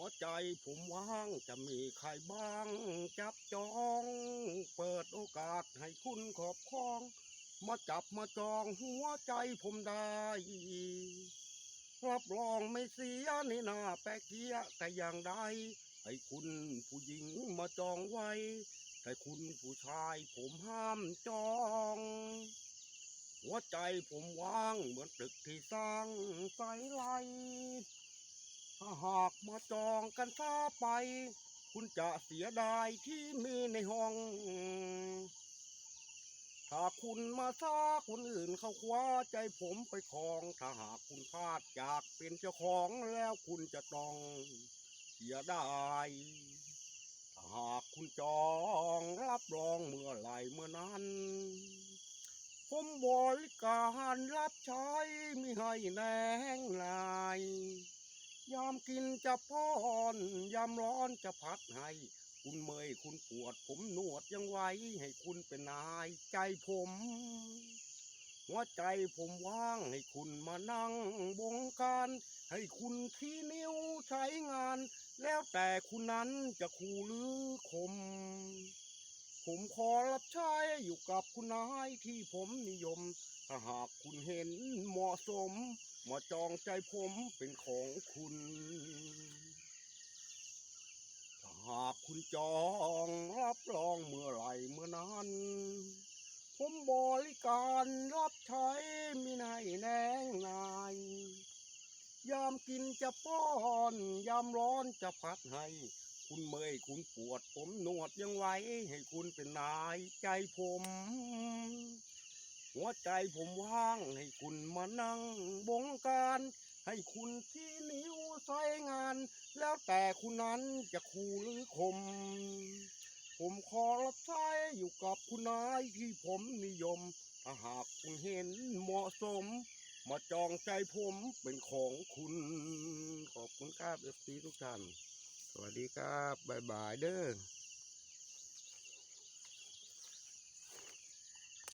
หัวใจผมว่างจะมีใครบ้าง จับจอง เปิดโอกาสให้คุณขอบครอง มาจับมาจองหัวใจผมได้ รับรองไม่เสียในหน้าแปะเกียแต่อย่างใดให้คุณผู้หญิงมาจองไว้ แต่คุณผู้ชายผมห้ามจองหัวใจผมว่างเหมือนตึกที่สร้างใสไลถ้ หากมาจองกันซาไป คุณจะเสียดายที่มีในห้อง ถ้าคุณมาซาคนอื่นเขาคว้าใจผมไปครอง ถ้าหากคุณพลาดจากเป็นเจ้าของแล้วคุณจะต้องเสียดายถ้าหากคุณจองรับรองเมื่อไหรเมื่อนั้นผมบริการรับใช้ไม่ให้แนงนายามกินจะป้อนยามร้อนจะพัดให้ คุณเมยคุณปวด ผมหนวดยังไว้ ให้คุณเป็นนายใจผม หัวใจผมว่างให้คุณมานั่งบงการ ให้คุณที่นิ้วใช้งาน แล้วแต่คุณนั้นจะคู่หรือคมผมขอรับใช้อยู่กับคุณนายที่ผมนิยม ถ้าหากคุณเห็นเหมาะสม มาจองใจผมเป็นของคุณ ถ้าหาก คุณจองรับรองเมื่อไหรเมื่อนั้น ผมบริการรับใช้ไม่ในแนงนาย ยามกินจะป้อน ยามร้อนจะพัดให้ คุณเมยคุณปวด ผมนวดยังไว้ ให้คุณเป็นนายใจผม หัวใจผมว่างให้คุณมานั่งบงการ ให้คุณที่นิ้ว ใช้งาน แล้วแต่คุณนั้นจะคู่หรือคม ผมขอรับใช้อยู่กับคุณนายที่ผมนิยม ถ้าหากคุณเห็นเหมาะสม มาจองใจผมเป็นของคุณ ขอบคุณครับเอฟซีทุกท่าน สวัสดีครับ บ๊ายบายเด้อ